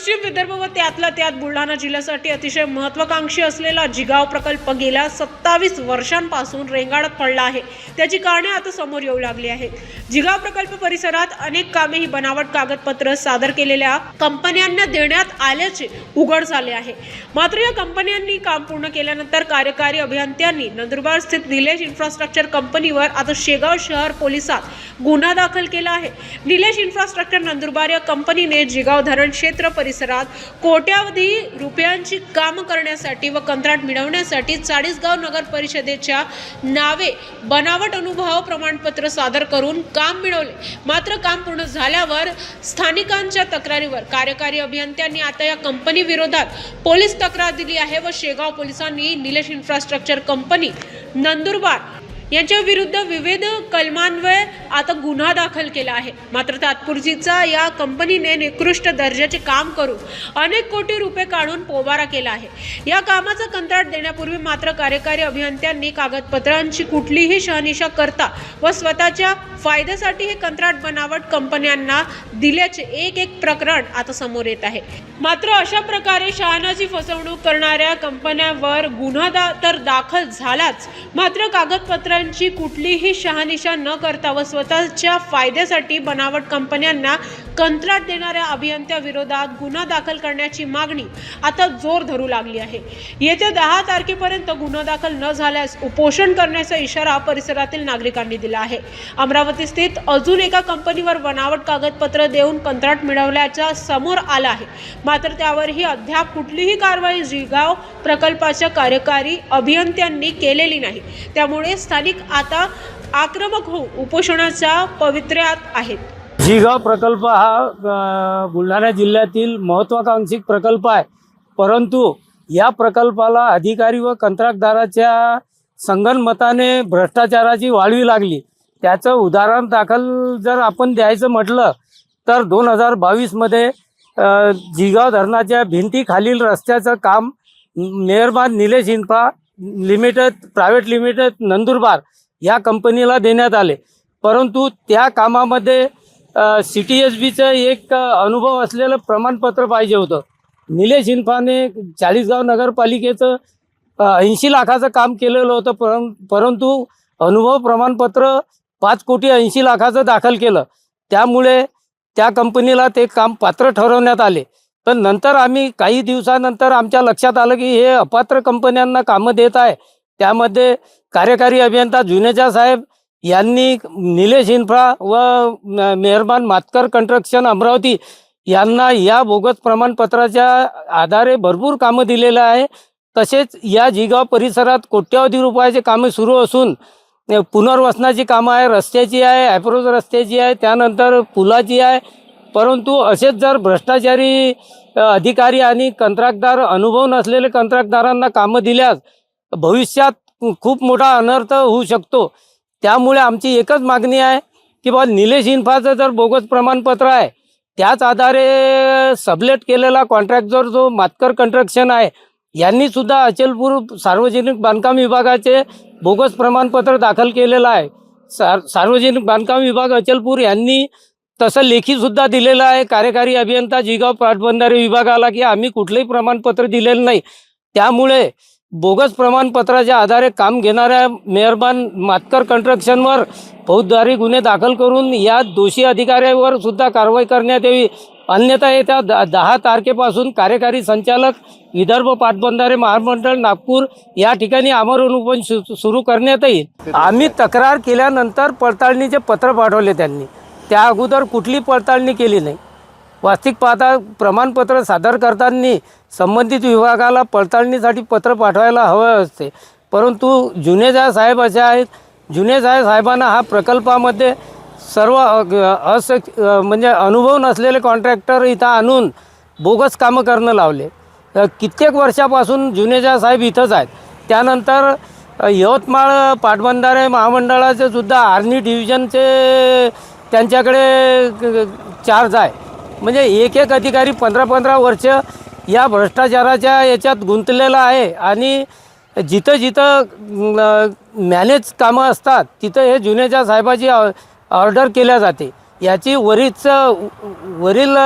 पश्चिम विदर्भ व त्यातला त्यात बुलढाणा जिल्ह्यासाठी अतिशय महत्वाकांक्षी असलेला जिगाव प्रकल्प गेल्या सत्तावीस वर्षांपासून रेंगाळत पडला आहे. त्याची कारणे आता समोर येऊ लागली आहेत. जिगाव प्रकल्प परिसरात अनेक कामे ही बनावट कागदपत्र सादर केलेल्या कंपन्यांना देण्यात आल्याचे उघड झाले आहे. मात्र या कंपन्यांनी काम पूर्ण केल्यानंतर कार्यकारी अभियंत्यांनी नंदुरबार स्थित निलेश इन्फ्रास्ट्रक्चर कंपनीवर आता शेगाव शहर पोलिसात गुन्हा दाखल केला आहे. निलेश इन्फ्रास्ट्रक्चर नंदुरबार या कंपनीने जिगाव धरण क्षेत्र परिसरात कोट्यावधी रुपयांची कामं करण्यासाठी व कंत्राट मिळवण्यासाठी चाळीसगाव नगर परिषदेच्या नावे बनावट अनुभव प्रमाणपत्र सादर करून काम मिळवले. मात्र काम पूर्ण झाल्यावर स्थानिकांच्या तक्रारीवर कार्यकारी अभियंत्यांनी आता या कंपनी विरोधात पोलीस तक्रार दिली आहे व शेगाव पोलिसांनी निलेश इन्फ्रास्ट्रक्चर कंपनी नंदुरबार यांच्या विरुद्ध विविध कलमान्वये आता गुन्हा दाखल केला आहे. मात्र तात्पुरतीचा या कंपनीने निकृष्ट दर्जाचे काम करून अनेक कोटी रुपये काढून पोबारा केला आहे. या कामाचा कंत्राट देण्यापूर्वी मात्र कार्यकारी अभियंत्यांनी कागदपत्रांची कुठलीही शहानिशा करता व स्वतःच्या फायद्यासाठी हे कंत्राट बनावट कंपन्यांना दिल्याचे एक एक प्रकरण आता समोर येत आहे. मात्र अशा प्रकारे शहानाची फसवणूक करणाऱ्या कंपन्यांवर गुन्हा दा तर दाखल झालाच. मात्र कागदपत्र इतरांची कुठलीही शहानिशा न करता व स्वतःच्या फायद्यासाठी बनावट कंपन्यांना कंत्राट देणाऱ्या अभियंत्याविरोधात गुन्हा दाखल करण्याची मागणी आता जोर धरू लागली आहे. येत्या दहा तारखेपर्यंत गुन्हा दाखल न झाल्यास उपोषण करण्याचा इशारा परिसरातील नागरिकांनी दिला आहे. अमरावती स्थित अजून एका कंपनीवर बनावट कागदपत्र देऊन कंत्राट मिळवल्याचा समोर आला आहे. मात्र त्यावरही अद्याप कुठलीही कारवाई जिगाव प्रकल्पाच्या कार्यकारी अभियंत्यांनी केलेली नाही. त्यामुळे स्थानिक आता आक्रमक होऊ उपोषणाच्या पवित्र्यात आहेत. जिगाव प्रकल्प हा बुलढाणा जिल्ह्यातील महत्त्वाकांक्षी प्रकल्प आहे. परंतु या प्रकल्पाला अधिकारी व कंत्राटदाराच्या संगनमताने भ्रष्टाचाराची वाळवी लागली. त्याचं उदाहरण दाखल जर आपण द्यायचं म्हटलं तर दोन हजार बावीसमध्ये जिगाव धरणाच्या भिंतीखालील रस्त्याचं काम मेहरबान Nilesh infra limited private limited Nandurbar या कंपनीला देण्यात आले. परंतु त्या कामामध्ये सी टी एस बीचं एक अनुभव असलेलं प्रमाणपत्र पाहिजे होतं. निलेश इन्फाने चाळीसगाव नगरपालिकेचं ऐंशी लाखाचं काम केलेलं होतं परं परंतु अनुभव प्रमाणपत्र पाच कोटी ऐंशी लाखाचं दाखल केलं. त्यामुळे त्या कंपनीला ते काम पात्र ठरवण्यात आले. तर नंतर आम्ही काही दिवसानंतर आमच्या लक्षात आलं की हे अपात्र कंपन्यांना कामं देत आहे. त्यामध्ये कार्यकारी अभियंता जुनेजा साहेब यांनी निलेश इन्फ्रा व मेहरमान मेहरबान मातकर कंस्ट्रक्शन अमरावती यांना या बोगस प्रमाणपत्राच्या आधारे भरपूर कामं दिलेलं आहे. तसेच या जिगाव परिसरात कोट्यावधी रुपयाचे कामे सुरू असून पुनर्वसनाची कामं आहे रस्त्याची आहे ॲप्रोच रस्त्याची आहे त्यानंतर पुलाची आहे. परंतु असेच जर भ्रष्टाचारी अधिकारी आणि कंत्राटदार अनुभव नसलेले कंत्राटदारांना कामं दिल्यास भविष्यात खूप मोठा अनर्थ होऊ शकतो. त्यामुळे आमची एकच मागणी आहे की बा निलेश इन्फाचं जर बोगस प्रमाणपत्र आहे त्याच आधारे सबलेट केलेला कॉन्ट्रॅक्टर जो मातकर कंट्रक्शन आहे यांनी सुद्धा अचलपूर सार्वजनिक बांधकाम विभागाचे बोगस प्रमाणपत्र दाखल केलेलं आहे. सार सार्वजनिक बांधकाम विभाग अचलपूर यांनी तसं लेखीसुद्धा दिलेलं आहे कार्यकारी अभियंता जिगाव पाटबंधारे विभागाला की आम्ही कुठलंही प्रमाणपत्र दिलेलं नाही. त्यामुळे बोगस प्रमाणपत्राच्या आधारे काम घेणाऱ्या मेहरबान मातकर कंस्ट्रक्शनवर फौजदारी गुन्हे दाखल करून या दोषी अधिकाऱ्यावर सुद्धा कारवाई करण्यात यावी. अन्यथा येत्या द दहा तारखेपासून कार्यकारी संचालक विदर्भ पाटबंधारे महामंडळ नागपूर या ठिकाणी आमरण उपन सु सुरू करण्यात येईल. आम्ही तक्रार केल्यानंतर पडताळणीचे पत्र पाठवले त्यांनी. त्या अगोदर कुठली पडताळणी केली नाही. वास्तविक पाहता प्रमाणपत्र सादर करताना संबंधित विभागाला पडताळणीसाठी पत्र पाठवायला हवं असते. परंतु जुनेजा साहेब असे आहेत. जुनेजा साहेबांना हा प्रकल्पामध्ये सर्व अस म्हणजे अनुभव नसलेले कॉन्ट्रॅक्टर इथं आणून बोगस कामं करणं लावले. कित्येक वर्षापासून जुनेजा साहेब इथंच आहेत. त्यानंतर यवतमाळ पाटबंधारे महामंडळाचे सुद्धा आर्नी डिव्हिजनचे त्यांच्याकडे चार्ज आहे. म्हणजे एक एक अधिकारी पंधरा पंधरा वर्ष या भ्रष्टाचाराच्या याच्यात गुंतलेला आहे आणि जिथं जिथं मॅनेज कामं असतात तिथं हे जुनेजा साहेबाची ऑर्डर केल्या जाते याची वरीच वरील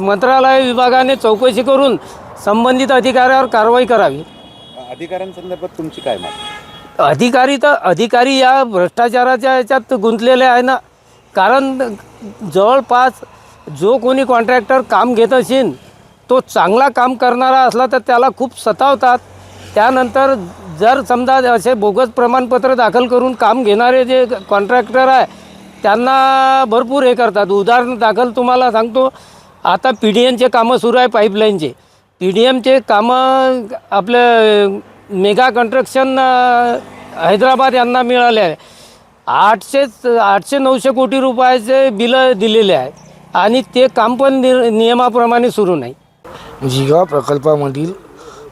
मंत्रालय विभागाने चौकशी करून संबंधित अधिकाऱ्यावर कारवाई करावी. अधिकाऱ्यांसंदर्भात तुमची काय मागणी अधिकारी तर अधिकारी या भ्रष्टाचाराच्या याच्यात गुंतलेले आहे ना. कारण जवळपास जो कोणी कॉन्ट्रॅक्टर काम घेत असेल तो चांगला काम करणारा असला तर त्याला खूप सतावतात. त्यानंतर जर समजा असे बोगस प्रमाणपत्र दाखल करून काम घेणारे जे कॉन्ट्रॅक्टर आहे त्यांना भरपूर हे करतात. उदाहरण दाखल तुम्हाला सांगतो. आता पी डी एमचे कामं सुरू आहे पाईपलाईनचे. पी डी एमचे कामं आपलं मेगा कन्स्ट्रक्शन हैदराबाद यांना मिळाले आहे. आठशे आठशे नऊशे कोटी रुपयाचे बिलं दिलेले आहे. आणि ते काम पण नि नियमाप्रमाणे सुरू नाही. जिगाव प्रकल्पामधील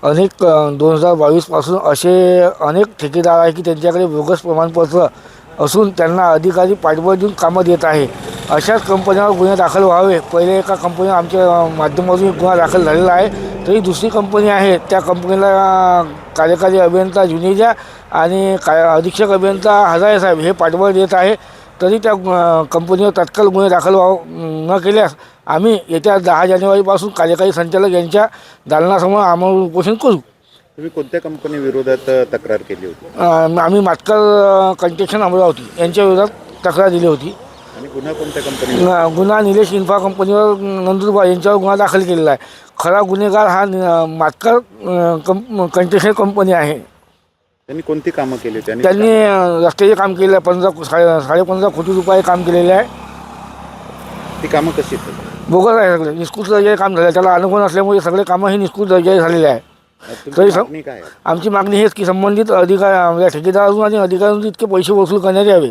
अनेक दोन हजार बावीसपासून असे अनेक ठेकेदार आहे की त्यांच्याकडे बोगस प्रमाणपत्र असून त्यांना अधिकारी पाठबळ देऊन कामं देत आहे. अशाच कंपन्यांवर गुन्हे दाखल व्हावे. पहिले एका कंपनीवर आमच्या माध्यमातून एक गुन्हा दाखल झालेला आहे. तरी दुसरी कंपनी आहे. त्या कंपनीला कार्यकारी अभियंता जुनेजा आणि काय अधीक्षक अभियंता हजारे साहेब हे पाठबळ देत आहे. तरी त्या कंपनीवर तत्काल गुन्हे दाखल व्हाव न केल्यास आम्ही येत्या दहा जानेवारीपासून कार्यकारी संचालक यांच्या दालनासमोर आमरण उपोषण करू. तुम्ही कोणत्या कंपनी विरोधात तक्रार केली होती? आम्ही मातकर कंस्ट्रक्शन अमरावती यांच्या विरोधात तक्रार दिली होती. आणि गुन्हा कोणत्या कंपनी गुन्हा निलेश इन्फा कंपनीवर नंदुरबार यांच्यावर गुन्हा दाखल केलेला आहे. खरा गुन्हेगार हा मातकर कंप कंस्ट्रक्शन कंपनी आहे. त्यांनी कोणती कामं केली? त्यांनी अ, रस्त्याचे काम आहे पंधरा साडे साडेपंधरा कोटी रुपये काम केलेले आहे. ती कामं कशी आहेत? बोगस आहे सगळे निष्कृत दर्जाचे काम झाले. त्याला अनुभव नसल्यामुळे सगळे कामं हे निष्कृत दर्जाचे झालेले आहे. तुमची तरी सम- मागणी काय आहे? आमची मागणी हेच की संबंधित अधिकार या ठेकेदारातून आणि अधिकाऱ्यांतून इतके पैसे वसूल करण्यात यावे.